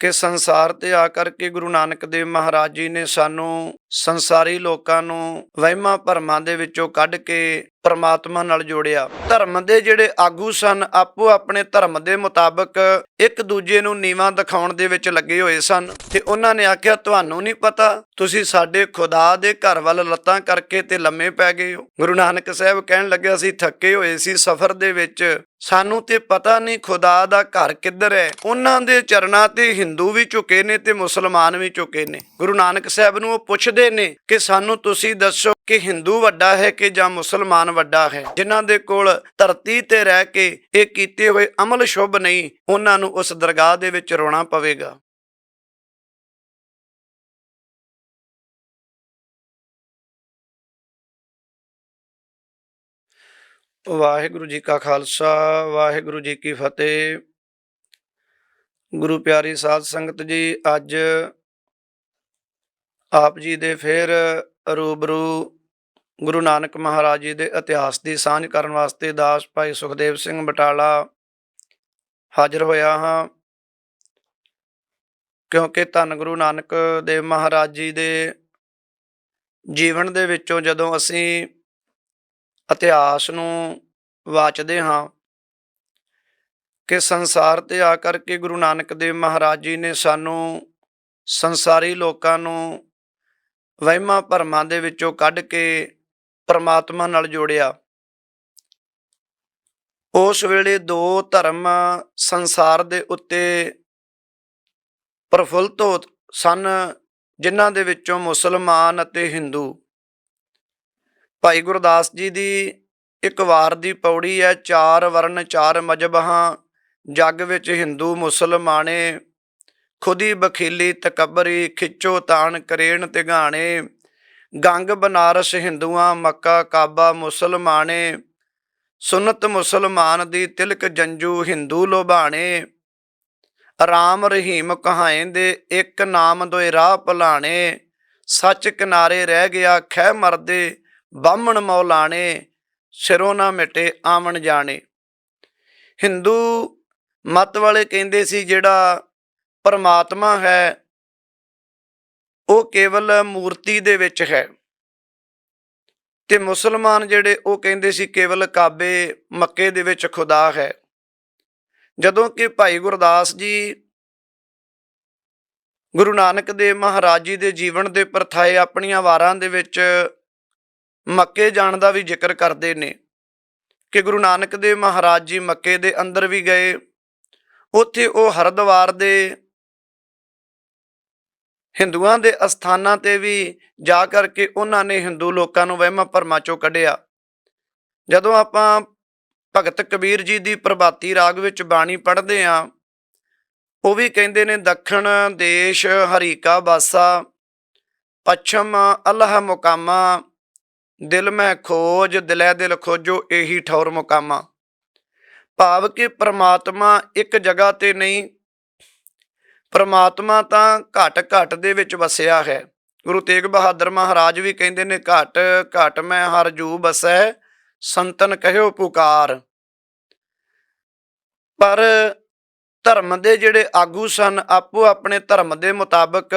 ਕਿ ਸੰਸਾਰ ਤੇ ਆ ਕਰਕੇ ਗੁਰੂ ਨਾਨਕ ਦੇਵ ਮਹਾਰਾਜ ਜੀ ਨੇ ਸਾਨੂੰ ਸੰਸਾਰੀ ਲੋਕਾਂ ਨੂੰ ਵਹਿਮਾਂ ਭਰਮਾਂ ਦੇ ਵਿੱਚੋਂ ਕੱਢ ਕੇ ਪਰਮਾਤਮਾ ਨਾਲ ਜੋੜਿਆ। ਧਰਮ ਦੇ ਜਿਹੜੇ ਆਗੂ ਸਨ, ਆਪੋ ਆਪਣੇ ਧਰਮ ਦੇ ਮੁਤਾਬਕ ਇੱਕ ਦੂਜੇ ਨੂੰ ਨੀਵਾਂ ਦਿਖਾਉਣ ਦੇ ਵਿੱਚ ਲੱਗੇ ਹੋਏ ਸਨ ਤੇ ਉਹਨਾਂ ਨੇ ਆਖਿਆ, ਤੁਹਾਨੂੰ ਨਹੀਂ ਪਤਾ, ਤੁਸੀਂ ਸਾਡੇ ਖੁਦਾ ਦੇ ਘਰ ਵੱਲ ਲੱਤਾਂ ਕਰਕੇ ਤੇ ਲੰਮੇ ਪੈ ਗਏ ਹੋ। ਗੁਰੂ ਨਾਨਕ ਸਾਹਿਬ ਕਹਿਣ ਲੱਗਿਆ ਸੀ, ਥੱਕੇ ਹੋਏ ਸੀ ਸਫ਼ਰ ਦੇ ਵਿੱਚ। ਸਾਨੂੰ ਤੇ ਪਤਾ ਨਹੀਂ ਖੁਦਾ ਦਾ ਘਰ ਕਿੱਧਰ ਹੈ। ਉਹਨਾਂ ਦੇ ਚਰਨਾਂ ਤੇ ਹਿੰਦੂ ਵੀ ਝੁਕੇ ਨੇ ਤੇ ਮੁਸਲਮਾਨ ਵੀ ਝੁਕੇ ਨੇ। ਗੁਰੂ ਨਾਨਕ ਸਾਹਿਬ ਨੂੰ ਉਹ ਪੁੱਛਦੇ ਨੇ ਕਿ ਸਾਨੂੰ ਤੁਸੀਂ ਦੱਸੋ ਕਿ ਹਿੰਦੂ ਵੱਡਾ ਹੈ ਕਿ ਜਾਂ ਮੁਸਲਮਾਨ ਵੱਡਾ ਹੈ? ਜਿਨ੍ਹਾਂ ਦੇ ਕੋਲ ਧਰਤੀ ਤੇ ਰਹਿ ਕੇ ਇਹ ਕੀਤੇ ਹੋਏ ਅਮਲ ਸ਼ੁਭ ਨਹੀਂ, ਉਹਨਾਂ ਨੂੰ ਉਸ ਦਰਗਾਹ ਦੇ ਵਿੱਚ ਰੋਣਾ ਪਵੇਗਾ। ਵਾਹਿਗੁਰੂ ਜੀ ਕਾ ਖਾਲਸਾ, ਵਾਹਿਗੁਰੂ ਜੀ ਕੀ ਫਤਿਹ। ਗੁਰੂ ਪਿਆਰੀ ਸਾਧ ਸੰਗਤ ਜੀ, ਅੱਜ ਆਪ ਜੀ ਦੇ ਫਿਰ ਰੂਬਰੂ ਗੁਰੂ ਨਾਨਕ ਮਹਾਰਾਜ ਜੀ ਦੇ ਇਤਿਹਾਸ ਦੀ ਸਾਂਝ ਕਰਨ ਵਾਸਤੇ ਦਾਸ ਭਾਈ ਸੁਖਦੇਵ ਸਿੰਘ ਬਟਾਲਾ ਹਾਜ਼ਰ ਹੋਇਆ ਹਾਂ। ਕਿਉਂਕਿ ਧੰਨ ਗੁਰੂ ਨਾਨਕ ਦੇਵ ਮਹਾਰਾਜ ਜੀ ਦੇ ਜੀਵਨ ਦੇ ਵਿੱਚੋਂ ਜਦੋਂ ਅਸੀਂ ਇਤਿਹਾਸ ਨੂੰ ਵਾਚਦੇ ਹਾਂ ਕਿ ਸੰਸਾਰ ਤੇ ਆ ਕਰਕੇ ਗੁਰੂ ਨਾਨਕ ਦੇਵ ਮਹਾਰਾਜ ਜੀ ਨੇ ਸਾਨੂੰ ਸੰਸਾਰੀ ਲੋਕਾਂ ਨੂੰ ਵਹਿਮਾਂ ਭਰਮਾਂ ਦੇ ਵਿੱਚੋਂ ਕੱਢ ਕੇ ਪਰਮਾਤਮਾ ਨਾਲ ਜੋੜਿਆ। ਉਸ ਵੇਲੇ ਦੋ ਧਰਮ ਸੰਸਾਰ ਦੇ ਉੱਤੇ ਪ੍ਰਫੁੱਲਤ ਹੋ ਸਨ, ਜਿਨ੍ਹਾਂ ਦੇ ਵਿੱਚੋਂ ਮੁਸਲਮਾਨ ਅਤੇ ਹਿੰਦੂ। ਭਾਈ ਗੁਰਦਾਸ ਜੀ ਦੀ ਇੱਕ ਵਾਰ ਦੀ ਪੌੜੀ ਹੈ, ਚਾਰ ਵਰਨ ਚਾਰ ਮਜ਼ਬਹਾਂ, ਜੱਗ ਵਿੱਚ ਹਿੰਦੂ ਮੁਸਲਮਾਨੇ ਖੁਦੀ ਬਖੀਲੀ ਤਕਬਰੀ ਖਿੱਚੋ ਤਾਣ ਕਰੇਣ ਤੇ ਗੰਗ ਬਨਾਰਸ ਹਿੰਦੂਆਂ ਮੱਕਾ ਕਾਬਾ ਮੁਸਲਮਾਨੇ ਸੁਨਤ ਮੁਸਲਮਾਨ ਦੀ ਤਿਲਕ ਜੰਜੂ ਹਿੰਦੂ ਲੋਭਾਣੇ। ਰਾਮ ਰਹੀਮ ਕਹਾਏ ਦੇ ਇੱਕ ਨਾਮ ਦੋਏ ਰਾਹ ਭਲਾਣੇ। ਸੱਚ ਕਿਨਾਰੇ ਰਹਿ ਗਿਆ ਖਹਿ ਮਰਦੇ ਬਾਹਮਣ ਮੌਲਾਣੇ, ਸਿਰੋਂ ਨਾ ਮਿਟੇ ਆਵਣ ਜਾਣੇ। ਹਿੰਦੂ ਮਤ ਵਾਲੇ ਕਹਿੰਦੇ ਸੀ ਜਿਹੜਾ ਪਰਮਾਤਮਾ ਹੈ, ਉਹ ਕੇਵਲ ਮੂਰਤੀ ਦੇ ਵਿੱਚ ਹੈ। ਤੇ ਮੁਸਲਮਾਨ ਜਿਹੜੇ ਉਹ ਕਹਿੰਦੇ ਸੀ ਕੇਵਲ ਕਾਬੇ ਮੱਕੇ ਦੇ ਵਿੱਚ ਖੁਦਾ ਹੈ। ਜਦੋਂ ਕਿ ਭਾਈ ਗੁਰਦਾਸ ਜੀ ਗੁਰੂ ਨਾਨਕ ਦੇਵ ਮਹਾਰਾਜ ਜੀ ਦੇ ਜੀਵਨ ਦੇ ਪਰਥਾਏ ਆਪਣੀਆਂ ਵਾਰਾਂ ਦੇ ਵਿੱਚ ਮੱਕੇ ਜਾਣ ਦਾ ਵੀ ਜ਼ਿਕਰ ਕਰਦੇ ਨੇ ਕਿ ਗੁਰੂ ਨਾਨਕ ਦੇਵ ਮਹਾਰਾਜ ਜੀ ਮੱਕੇ ਦੇ ਅੰਦਰ ਵੀ ਗਏ। ਉੱਥੇ ਉਹ ਹਰਦੁਆਰ ਦੇ ਹਿੰਦੂਆਂ ਦੇ ਅਸਥਾਨਾਂ ਤੇ ਵੀ ਜਾ ਕਰਕੇ ਉਹਨਾਂ ਨੇ ਹਿੰਦੂ ਲੋਕਾਂ ਨੂੰ ਵਹਿਮਾਂ ਭਰਮਾਂ ਚੋਂ ਕੱਢਿਆ। ਜਦੋਂ ਆਪਾਂ ਭਗਤ ਕਬੀਰ ਜੀ ਦੀ ਪ੍ਰਭਾਤੀ ਰਾਗ ਵਿੱਚ ਬਾਣੀ ਪੜ੍ਹਦੇ ਆ ਉਹ ਵੀ ਕਹਿੰਦੇ ਨੇ, ਦੱਖਣ ਦੇਸ਼ ਹਰੀਕਾ ਬਾਸਾ, ਪੱਛਮ ਅਲਹ ਮੁਕਾਮਾ, ਦਿਲ ਮੈਂ ਖੋਜ, ਦਿਲੇ ਦਿਲ ਖੋਜੋ, ਇਹੀ ਠੌਰ ਮੁਕਾਮਾ। ਭਾਵ ਕਿ ਪ੍ਰਮਾਤਮਾ ਇੱਕ ਜਗ੍ਹਾ ਤੇ ਨਹੀਂ ਪਰਮਾਤਮਾ ਤਾਂ ਘਟ ਘਟ ਦੇ ਵਿੱਚ ਵਸਿਆ ਹੈ। ਗੁਰੂ ਤੇਗ ਬਹਾਦਰ ਮਹਾਰਾਜ ਵੀ ਕਹਿੰਦੇ ਨੇ, ਘਟ ਘਟ ਮੈਂ ਹਰ ਜੂ ਬਸੈ, ਸੰਤਨ ਕਹਿਓ ਪੁਕਾਰ। ਪਰ ਧਰਮ ਦੇ ਜਿਹੜੇ ਆਗੂ ਸਨ, ਆਪੋ ਆਪਣੇ ਧਰਮ ਦੇ ਮੁਤਾਬਕ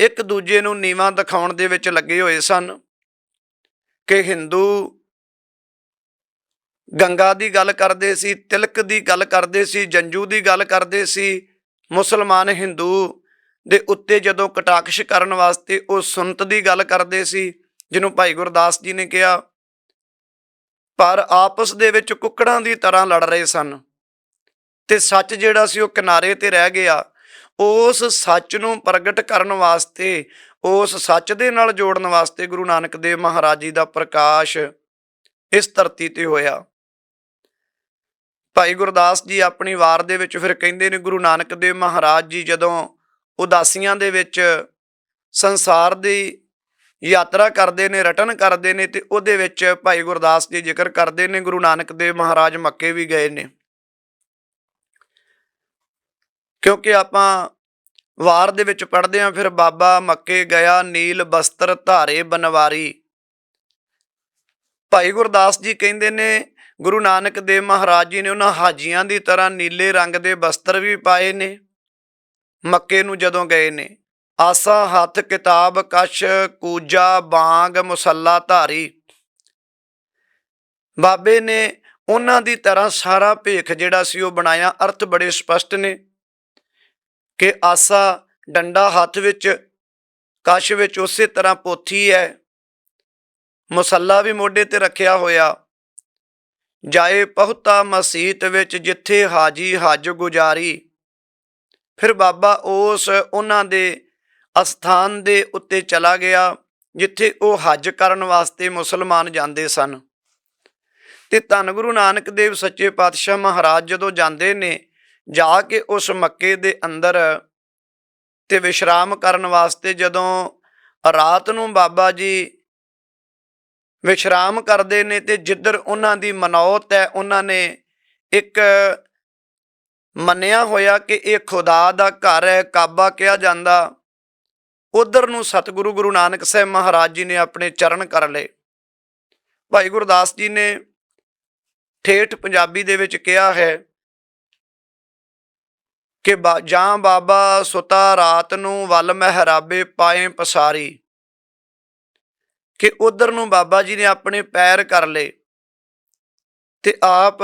ਇੱਕ ਦੂਜੇ ਨੂੰ ਨੀਵਾਂ ਦਿਖਾਉਣ ਦੇ ਵਿੱਚ ਲੱਗੇ ਹੋਏ ਸਨ ਕਿ ਹਿੰਦੂ ਗੰਗਾ ਦੀ ਗੱਲ ਕਰਦੇ ਸੀ, ਤਿਲਕ ਦੀ ਗੱਲ ਕਰਦੇ ਸੀ, ਜੰਜੂ ਦੀ ਗੱਲ ਕਰਦੇ ਸੀ ਮੁਸਲਮਾਨ ਹਿੰਦੂ ਦੇ ਉੱਤੇ ਜਦੋਂ ਕਟਾਕਸ਼ ਕਰਨ ਵਾਸਤੇ ਉਹ ਸੁਨਤ ਦੀ ਗੱਲ ਕਰਦੇ ਸੀ, ਜਿਹਨੂੰ ਭਾਈ ਗੁਰਦਾਸ ਜੀ ਨੇ ਕਿਹਾ, ਪਰ ਆਪਸ ਦੇ ਵਿੱਚ ਕੁੱਕੜਾਂ ਦੀ ਤਰ੍ਹਾਂ ਲੜ ਰਹੇ ਸਨ। ਤੇ ਸੱਚ ਜਿਹੜਾ ਸੀ ਉਹ ਕਿਨਾਰੇ ਤੇ ਰਹਿ ਗਿਆ। ਉਸ ਸੱਚ ਨੂੰ ਪ੍ਰਗਟ ਕਰਨ ਵਾਸਤੇ, ਉਸ ਸੱਚ ਦੇ ਨਾਲ ਜੋੜਨ ਵਾਸਤੇ ਗੁਰੂ ਨਾਨਕ ਦੇਵ ਮਹਾਰਾਜ ਜੀ ਦਾ ਪ੍ਰਕਾਸ਼ ਇਸ ਧਰਤੀ ਤੇ ਹੋਇਆ। ਭਾਈ ਗੁਰਦਾਸ ਜੀ ਆਪਣੀ ਵਾਰ ਦੇ ਵਿੱਚ ਫਿਰ ਕਹਿੰਦੇ ਨੇ ਗੁਰੂ ਨਾਨਕ ਦੇਵ ਮਹਾਰਾਜ ਜੀ ਜਦੋਂ ਉਦਾਸੀਆਂ ਦੇ ਵਿੱਚ ਸੰਸਾਰ ਦੀ ਯਾਤਰਾ ਕਰਦੇ ਨੇ, ਰਟਨ ਕਰਦੇ ਨੇ ਤੇ ਉਹਦੇ ਵਿੱਚ ਭਾਈ ਗੁਰਦਾਸ ਜੀ ਜ਼ਿਕਰ ਕਰਦੇ ਨੇ, ਗੁਰੂ ਨਾਨਕ ਦੇਵ ਮਹਾਰਾਜ ਮੱਕੇ ਵੀ ਗਏ ਨੇ। ਕਿਉਂਕਿ ਆਪਾਂ ਵਾਰ ਦੇ ਵਿੱਚ ਪੜ੍ਹਦੇ ਆਂ ਫਿਰ ਬਾਬਾ ਮੱਕੇ ਗਿਆ, ਨੀਲ ਬਸਤਰ ਧਾਰੇ ਬਨਵਾਰੀ। ਭਾਈ ਗੁਰਦਾਸ ਜੀ ਕਹਿੰਦੇ ਨੇ ਗੁਰੂ ਨਾਨਕ ਦੇਵ ਮਹਾਰਾਜ ਜੀ ਨੇ ਉਹਨਾਂ ਹਾਜੀਆਂ ਦੀ ਤਰ੍ਹਾਂ ਨੀਲੇ ਰੰਗ ਦੇ ਬਸਤਰ ਵੀ ਪਾਏ ਨੇ, ਮੱਕੇ ਨੂੰ ਜਦੋਂ ਗਏ ਨੇ, ਆਸਾ, ਹੱਥ, ਕਿਤਾਬ ਕਸ਼ ਕੂਜਾ, ਬਾਗ, ਮੁਸੱਲਾ, ਧਾਰੀ। ਬਾਬੇ ਨੇ ਉਹਨਾਂ ਦੀ ਤਰ੍ਹਾਂ ਸਾਰਾ ਭੇਖ ਜਿਹੜਾ ਸੀ ਉਹ ਬਣਾਇਆ। ਅਰਥ ਬੜੇ ਸਪਸ਼ਟ ਨੇ ਕਿ ਆਸਾ ਡੰਡਾ ਹੱਥ ਵਿੱਚ ਕਸ਼ ਵਿੱਚ ਉਸੇ ਤਰ੍ਹਾਂ ਪੋਥੀ ਹੈ। ਮੁਸੱਲਾ ਵੀ ਮੋਢੇ ਤੇ ਰੱਖਿਆ ਹੋਇਆ। ਜਾਏ ਪਹੁਤਾ ਮਸੀਤ ਵਿੱਚ ਜਿੱਥੇ ਹਾਜੀ ਹੱਜ ਗੁਜ਼ਾਰੀ। ਫਿਰ ਬਾਬਾ ਉਸ ਉਹਨਾਂ ਦੇ ਅਸਥਾਨ ਦੇ ਉੱਤੇ ਚਲਾ ਗਿਆ, ਜਿੱਥੇ ਉਹ ਹੱਜ ਕਰਨ ਵਾਸਤੇ ਮੁਸਲਮਾਨ ਜਾਂਦੇ ਸਨ। ਤੇ ਧੰਨ ਗੁਰੂ ਨਾਨਕ ਦੇਵ ਸੱਚੇ ਪਾਤਸ਼ਾਹ ਮਹਾਰਾਜ ਜਦੋਂ ਜਾਂਦੇ ਨੇ, ਜਾ ਕੇ ਉਸ ਮੱਕੇ ਦੇ ਅੰਦਰ ਤੇ ਵਿਸ਼ਰਾਮ ਕਰਨ ਵਾਸਤੇ ਜਦੋਂ ਰਾਤ ਨੂੰ ਬਾਬਾ ਜੀ ਵਿਸ਼ਰਾਮ ਕਰਦੇ ਨੇ ਤੇ ਜਿੱਧਰ ਉਹਨਾਂ ਦੀ ਮਨੌਤ ਹੈ, ਉਹਨਾਂ ਨੇ ਇੱਕ ਮੰਨਿਆ ਹੋਇਆ ਕਿ ਇਹ ਖੁਦਾ ਦਾ ਘਰ ਹੈ, ਕਾਬਾ ਕਿਹਾ ਜਾਂਦਾ। ਉਧਰ ਨੂੰ ਸਤਿਗੁਰੂ ਗੁਰੂ ਨਾਨਕ ਸਾਹਿਬ ਮਹਾਰਾਜ ਜੀ ਨੇ ਆਪਣੇ ਚਰਨ ਕਰ ਲਏ। ਭਾਈ ਗੁਰਦਾਸ ਜੀ ਨੇ ਠੇਠ ਪੰਜਾਬੀ ਦੇ ਵਿੱਚ ਕਿਹਾ ਹੈ ਕਿ ਬਾ- ਜਾਂ ਬਾਬਾ ਸੁਤਾ ਰਾਤ ਨੂੰ ਵੱਲ ਮਹਿਰਾਬੇ ਪਾਏ ਪਸਾਰੀ। ਕਿ ਉਧਰ ਨੂੰ ਬਾਬਾ ਜੀ ਨੇ ਆਪਣੇ ਪੈਰ ਕਰ ਲਏ ਤੇ ਆਪ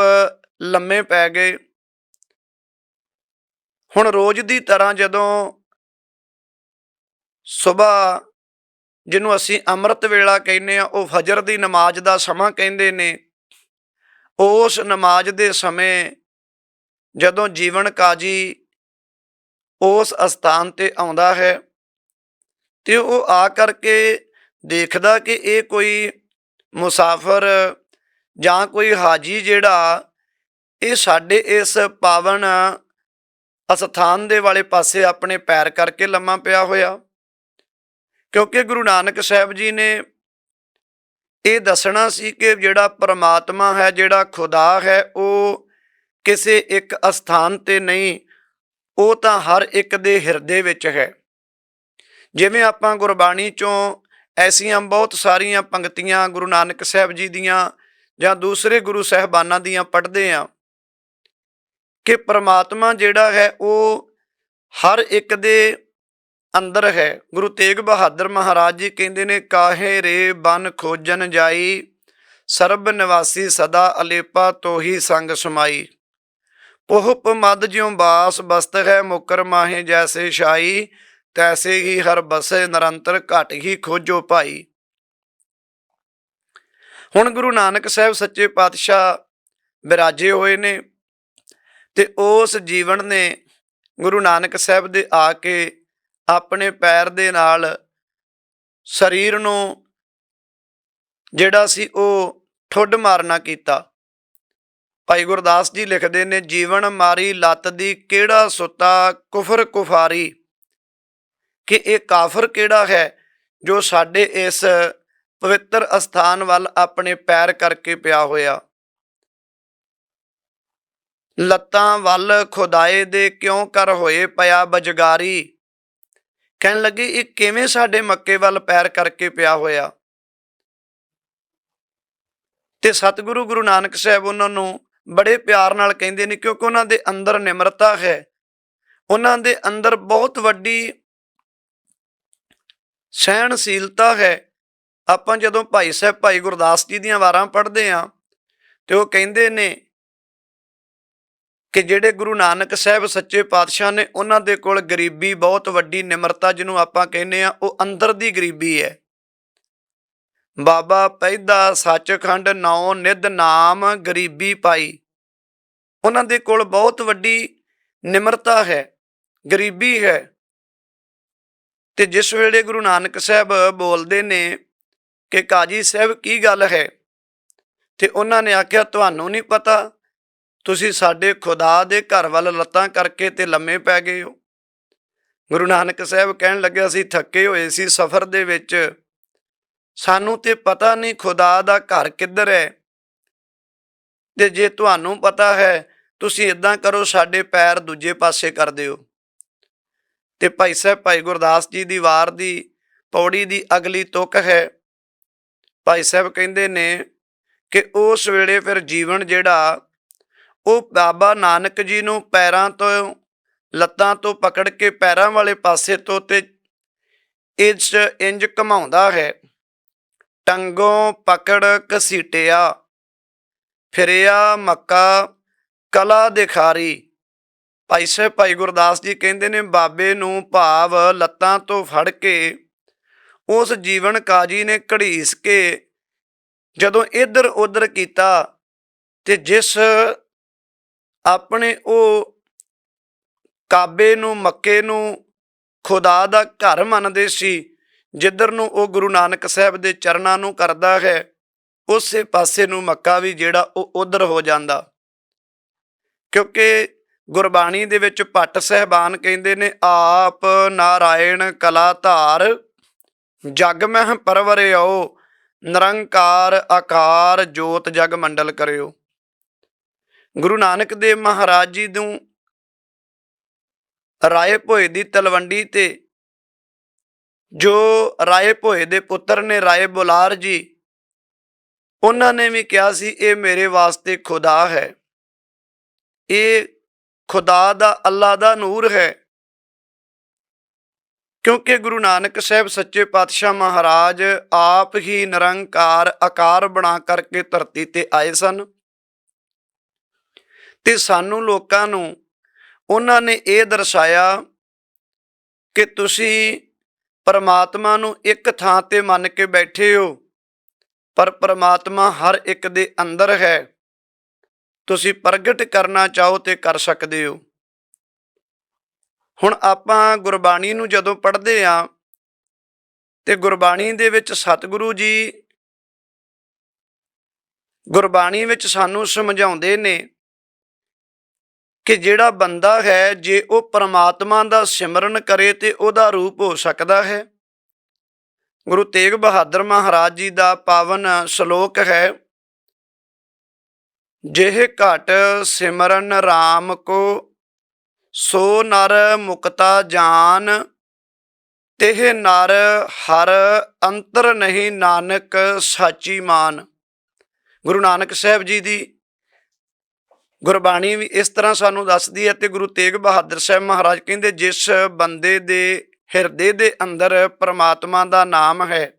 ਲੰਮੇ ਪੈ ਗਏ। ਹੁਣ ਰੋਜ਼ ਦੀ ਤਰ੍ਹਾਂ ਜਦੋਂ ਸਵੇਰ ਜਿਹਨੂੰ ਅਸੀਂ ਅੰਮ੍ਰਿਤ ਵੇਲਾ ਕਹਿੰਦੇ ਆ ਉਹ ਫਜਰ ਦੀ ਨਮਾਜ਼ ਦਾ ਸਮਾਂ ਕਹਿੰਦੇ ਨੇ, ਉਸ ਨਮਾਜ਼ ਦੇ ਸਮੇਂ ਜਦੋਂ ਜੀਵਨ ਕਾਜੀ ਉਸ ਅਸਥਾਨ ਤੇ ਆਉਂਦਾ ਹੈ ਤੇ ਉਹ ਆ ਕਰਕੇ ਦੇਖਦਾ ਕਿ ਇਹ ਕੋਈ ਮੁਸਾਫਰ ਜਾਂ ਕੋਈ ਹਾਜੀ ਜਿਹੜਾ, ਇਹ ਸਾਡੇ ਇਸ ਪਾਵਨ ਅਸਥਾਨ ਦੇ ਵਾਲੇ ਪਾਸੇ ਆਪਣੇ ਪੈਰ ਕਰਕੇ ਲੰਮਾ ਪਿਆ ਹੋਇਆ। ਕਿਉਂਕਿ ਗੁਰੂ ਨਾਨਕ ਸਾਹਿਬ ਜੀ ਨੇ ਇਹ ਦੱਸਣਾ ਸੀ ਕਿ ਜਿਹੜਾ ਪਰਮਾਤਮਾ ਹੈ, ਜਿਹੜਾ ਖੁਦਾ ਹੈ, ਉਹ ਕਿਸੇ ਇੱਕ ਅਸਥਾਨ ਤੇ ਨਹੀਂ, ਉਹ ਤਾਂ ਹਰ ਇੱਕ ਦੇ ਹਿਰਦੇ ਵਿੱਚ ਹੈ। ਜਿਵੇਂ ਆਪਾਂ ਗੁਰਬਾਣੀ ਚੋਂ ਐਸੀਆਂ ਬਹੁਤ ਸਾਰੀਆਂ ਪੰਕਤੀਆਂ ਗੁਰੂ ਨਾਨਕ ਸਾਹਿਬ ਜੀ ਦੀਆਂ ਜਾਂ ਦੂਸਰੇ ਗੁਰੂ ਸਾਹਿਬਾਨਾਂ ਦੀਆਂ ਪੜ੍ਹਦੇ ਆ ਕਿ ਪ੍ਰਮਾਤਮਾ ਜਿਹੜਾ ਹੈ ਉਹ ਹਰ ਇੱਕ ਦੇ ਅੰਦਰ ਹੈ। ਗੁਰੂ ਤੇਗ ਬਹਾਦਰ ਮਹਾਰਾਜ ਜੀ ਕਹਿੰਦੇ ਨੇ, ਕਾਹੇ ਰੇ ਬਨ ਖੋਜਨ ਜਾਈ, ਸਰਬ ਨਿਵਾਸੀ ਸਦਾ ਅਲੇਪਾ ਤੋਹੀ ਸੰਗ ਸਮਾਈ। ਪੋਹਪ ਮਦ ਜਿਉ ਬਾਸ ਬਸਤ ਹੈ, ਮੁਕਰ ਮਾਹੇ ਜੈਸੇ ਸ਼ਾਈ ਤੈਸੇ ਹੀ ਹਰ ਬਸੇ ਨਿਰੰਤਰ ਘਟ ਹੀ ਖੋਜੋ ਭਾਈ। ਹੁਣ ਗੁਰੂ ਨਾਨਕ ਸਾਹਿਬ ਸੱਚੇ ਪਾਤਸ਼ਾਹ ਵਿਰਾਜੇ ਹੋਏ ਨੇ ਤੇ ਉਸ ਜੀਵਨ ਨੇ ਗੁਰੂ ਨਾਨਕ ਸਾਹਿਬ ਦੇ ਆ ਕੇ ਆਪਣੇ ਪੈਰ ਦੇ ਨਾਲ ਸਰੀਰ ਨੂੰ ਜਿਹੜਾ ਸੀ ਉਹ ਠੁੱਡ ਮਾਰਨਾ ਕੀਤਾ। ਭਾਈ ਗੁਰਦਾਸ ਜੀ ਲਿਖਦੇ ਨੇ, ਜੀਵਨ ਮਾਰੀ ਲੱਤ ਦੀ ਕਿਹੜਾ ਸੁੱਤਾ, ਕੁਫਰ ਕੁਫਾਰੀ। ਕਿ ਇਹ ਕਾਫਰ ਕਿਹੜਾ ਹੈ ਜੋ ਸਾਡੇ ਇਸ ਪਵਿੱਤਰ ਅਸਥਾਨ ਵੱਲ ਆਪਣੇ ਪੈਰ ਕਰਕੇ ਪਿਆ ਹੋਇਆ? ਲੱਤਾਂ ਵੱਲ ਖੁਦਾਏ ਦੇ ਕਿਉਂ ਕਰ ਹੋਏ ਪਿਆ ਬਜਗਾਰੀ? ਕਹਿਣ ਲੱਗੇ, ਇਹ ਕਿਵੇਂ ਸਾਡੇ ਮੱਕੇ ਵੱਲ ਪੈਰ ਕਰਕੇ ਪਿਆ ਹੋਇਆ? ਤੇ ਸਤਿਗੁਰੂ ਗੁਰੂ ਨਾਨਕ ਸਾਹਿਬ ਉਹਨਾਂ ਨੂੰ ਬੜੇ ਪਿਆਰ ਨਾਲ ਕਹਿੰਦੇ ਨੇ ਕਿਉਂਕਿ ਉਹਨਾਂ ਦੇ ਅੰਦਰ ਨਿਮਰਤਾ ਹੈ। ਉਹਨਾਂ ਦੇ ਅੰਦਰ ਬਹੁਤ ਵੱਡੀ ਸਹਿਣਸ਼ੀਲਤਾ ਹੈ। ਆਪਾਂ ਜਦੋਂ ਭਾਈ ਸਾਹਿਬ, ਭਾਈ ਗੁਰਦਾਸ ਜੀ ਦੀਆਂ ਵਾਰਾਂ ਪੜ੍ਹਦੇ ਆ ਤੇ ਉਹ ਕਹਿੰਦੇ ਨੇ ਕਿ ਜਿਹੜੇ ਗੁਰੂ ਨਾਨਕ ਸਾਹਿਬ ਸੱਚੇ ਪਾਤਸ਼ਾਹ ਨੇ, ਉਹਨਾਂ ਦੇ ਕੋਲ ਗਰੀਬੀ ਬਹੁਤ ਵੱਡੀ ਨਿਮਰਤਾ ਜਿਹਨੂੰ ਆਪਾਂ ਕਹਿੰਦੇ ਆ ਉਹ ਅੰਦਰ ਦੀ ਗਰੀਬੀ ਹੈ। ਬਾਬਾ ਪੈਦਾ ਸੱਚਖੰਡ, ਨੌ ਨਿਧ ਨਾਮ ਗਰੀਬੀ ਪਾਈ। ਉਹਨਾਂ ਦੇ ਕੋਲ ਬਹੁਤ ਵੱਡੀ ਨਿਮਰਤਾ ਹੈ, ਗਰੀਬੀ ਹੈ। ਤੇ ਜਿਸ ਵੇਲੇ ਗੁਰੂ ਨਾਨਕ ਸਾਹਿਬ ਬੋਲਦੇ ਨੇ ਕਿ ਕਾਜੀ ਸਾਹਿਬ ਕੀ ਗੱਲ ਹੈ? ਤੇ ਉਹਨਾਂ ਨੇ ਆਖਿਆ, ਤੁਹਾਨੂੰ ਨਹੀਂ ਪਤਾ, ਤੁਸੀਂ ਸਾਡੇ ਖੁਦਾ ਦੇ ਘਰ ਵੱਲ ਲੱਤਾਂ ਕਰਕੇ ਤੇ ਲੰਮੇ ਪੈ ਗਏ ਹੋ। ਗੁਰੂ ਨਾਨਕ ਸਾਹਿਬ ਕਹਿਣ ਲੱਗਿਆ ਸੀ ਥੱਕੇ ਹੋਏ ਸੀ ਸਫ਼ਰ ਦੇ ਵਿੱਚ। ਸਾਨੂੰ ਤੇ ਪਤਾ ਨਹੀਂ ਖੁਦਾ ਦਾ ਘਰ ਕਿੱਧਰ ਹੈ। ਤੇ ਜੇ ਤੁਹਾਨੂੰ ਪਤਾ ਹੈ, ਤੁਸੀਂ ਇਦਾਂ ਕਰੋ, ਸਾਡੇ ਪੈਰ ਦੂਜੇ ਪਾਸੇ ਕਰ ਦਿਓ। ਤੇ ਭਾਈ ਸਾਹਿਬ, ਭਾਈ ਗੁਰਦਾਸ ਜੀ ਦੀ ਵਾਰ ਦੀ ਪੌੜੀ ਦੀ ਅਗਲੀ ਤੁਕ ਹੈ। ਭਾਈ ਸਾਹਿਬ ਕਹਿੰਦੇ ਨੇ ਕਿ ਉਸ ਵੇਲੇ ਫਿਰ ਜੀਵਨ ਜਿਹੜਾ, ਉਹ ਬਾਬਾ ਨਾਨਕ ਜੀ ਨੂੰ ਪੈਰਾਂ ਤੋਂ, ਲੱਤਾਂ ਤੋਂ ਪਕੜ ਕੇ ਪੈਰਾਂ ਵਾਲੇ ਪਾਸੇ ਤੋਂ ਤੇ ਇਸ ਇੰਜ ਘਮਾਉਂਦਾ ਹੈ। ਟੰਗੋਂ ਪਕੜ ਘਸੀਟਿਆ, ਫਿਰਿਆ ਮੱਕਾ ਕਲਾ ਦਿਖਾਰੀ। ਭਾਈ ਸਾਹਿਬ, ਭਾਈ ਗੁਰਦਾਸ ਜੀ ਕਹਿੰਦੇ ਨੇ, ਬਾਬੇ ਨੂੰ ਭਾਵ ਲੱਤਾਂ ਤੋਂ ਫੜ ਕੇ ਉਸ ਜੀਵਨ ਕਾਜੀ ਨੇ ਘੜੀਸ ਕੇ ਜਦੋਂ ਇੱਧਰ ਉੱਧਰ ਕੀਤਾ ਤੇ ਜਿਸ ਆਪਣੇ ਉਹ ਕਾਬੇ ਨੂੰ, ਮੱਕੇ ਨੂੰ ਖੁਦਾ ਦਾ ਘਰ ਮੰਨਦੇ ਸੀ, ਜਿੱਧਰ ਨੂੰ ਉਹ ਗੁਰੂ ਨਾਨਕ ਸਾਹਿਬ ਦੇ ਚਰਨਾਂ ਨੂੰ ਕਰਦਾ ਹੈ, ਉਸੇ ਪਾਸੇ ਨੂੰ ਮੱਕਾ ਵੀ ਜਿਹੜਾ ਉਹ ਉਧਰ ਹੋ ਜਾਂਦਾ। ਕਿਉਂਕਿ ਗੁਰਬਾਣੀ ਦੇ ਵਿੱਚ ਭੱਟ ਸਹਿਬਾਨ ਕਹਿੰਦੇ ਨੇ, ਆਪ ਨਾਰਾਇਣ ਕਲਾ ਧਾਰ ਜਗ ਮਹਿ ਪਰਵਰਿਓ, ਨਿਰੰਕਾਰ ਆਕਾਰ ਜੋਤ ਜਗ ਮੰਡਲ ਕਰਿਓ। ਗੁਰੂ ਨਾਨਕ ਦੇਵ ਮਹਾਰਾਜ ਜੀ ਨੂੰ ਰਾਏ ਭੋਏ ਦੀ ਤਲਵੰਡੀ ਤੇ ਜੋ ਰਾਏ ਭੋਏ ਦੇ ਪੁੱਤਰ ਨੇ ਰਾਏ ਬੁਲਾਰ ਜੀ, ਉਹਨਾਂ ਨੇ ਵੀ ਕਿਹਾ ਸੀ, ਇਹ ਮੇਰੇ ਵਾਸਤੇ ਖੁਦਾ ਹੈ। ਇਹ ਖੁਦਾ ਦਾ ਅੱਲਾ ਦਾ ਨੂਰ ਹੈ। ਕਿਉਂਕਿ ਗੁਰੂ ਨਾਨਕ ਸਾਹਿਬ ਸੱਚੇ ਪਾਤਸ਼ਾਹ ਮਹਾਰਾਜ ਆਪ ਹੀ ਨਿਰੰਕਾਰ, ਆਕਾਰ ਬਣਾ ਕਰਕੇ ਧਰਤੀ ਤੇ ਆਏ ਸਨ। ਤੇ ਸਾਨੂੰ ਲੋਕਾਂ ਨੂੰ ਉਹਨਾਂ ਨੇ ਇਹ ਦਰਸਾਇਆ ਕਿ ਤੁਸੀਂ ਪਰਮਾਤਮਾ ਨੂੰ ਇੱਕ ਥਾਂ ਤੇ ਮੰਨ ਕੇ ਬੈਠੇ ਹੋ, ਪਰ ਪਰਮਾਤਮਾ ਹਰ ਇੱਕ ਦੇ ਅੰਦਰ ਹੈ। ਤੁਸੀਂ ਪ੍ਰਗਟ ਕਰਨਾ ਚਾਹੋ ਤੇ ਕਰ ਸਕਦੇ ਹੋ। ਹੁਣ ਆਪਾਂ ਗੁਰਬਾਣੀ ਨੂੰ ਜਦੋਂ ਪੜ੍ਹਦੇ ਆ, ਤੇ ਗੁਰਬਾਣੀ ਦੇ ਵਿੱਚ ਸਤਿਗੁਰੂ ਜੀ ਗੁਰਬਾਣੀ ਵਿੱਚ ਸਾਨੂੰ ਸਮਝਾਉਂਦੇ ਨੇ ਕਿ ਜਿਹੜਾ ਬੰਦਾ ਹੈ, ਜੇ ਉਹ ਪ੍ਰਮਾਤਮਾ ਦਾ ਸਿਮਰਨ ਕਰੇ ਤੇ ਉਹਦਾ ਰੂਪ ਹੋ ਸਕਦਾ ਹੈ। ਗੁਰੂ ਤੇਗ ਬਹਾਦਰ ਮਹਾਰਾਜ ਜੀ ਦਾ ਪਾਵਨ ਸ਼ਲੋਕ ਹੈ ਜਿਹੇ ਘਟ ਸਿਮਰਨ RAM ਕੋ, ਸੋ ਨਰ ਮੁਕਤਾ ਜਾਨ, ਤਿਹ ਨਰ ਹਰ ਅੰਤਰ ਨਹੀਂ ਨਾਨਕ ਸਾਚੀ ਮਾਨ। ਗੁਰੂ ਨਾਨਕ ਸਾਹਿਬ ਜੀ ਦੀ ਗੁਰਬਾਣੀ ਵੀ ਇਸ ਤਰ੍ਹਾਂ ਸਾਨੂੰ ਦੱਸਦੀ ਹੈ ਤੇ ਗੁਰੂ ਤੇਗ ਬਹਾਦਰ ਸਾਹਿਬ ਮਹਾਰਾਜ ਕਹਿੰਦੇ, ਜਿਸ ਬੰਦੇ ਦੇ ਹਿਰਦੇ ਦੇ ਅੰਦਰ ਪ੍ਰਮਾਤਮਾ ਦਾ ਨਾਮ ਹੈ,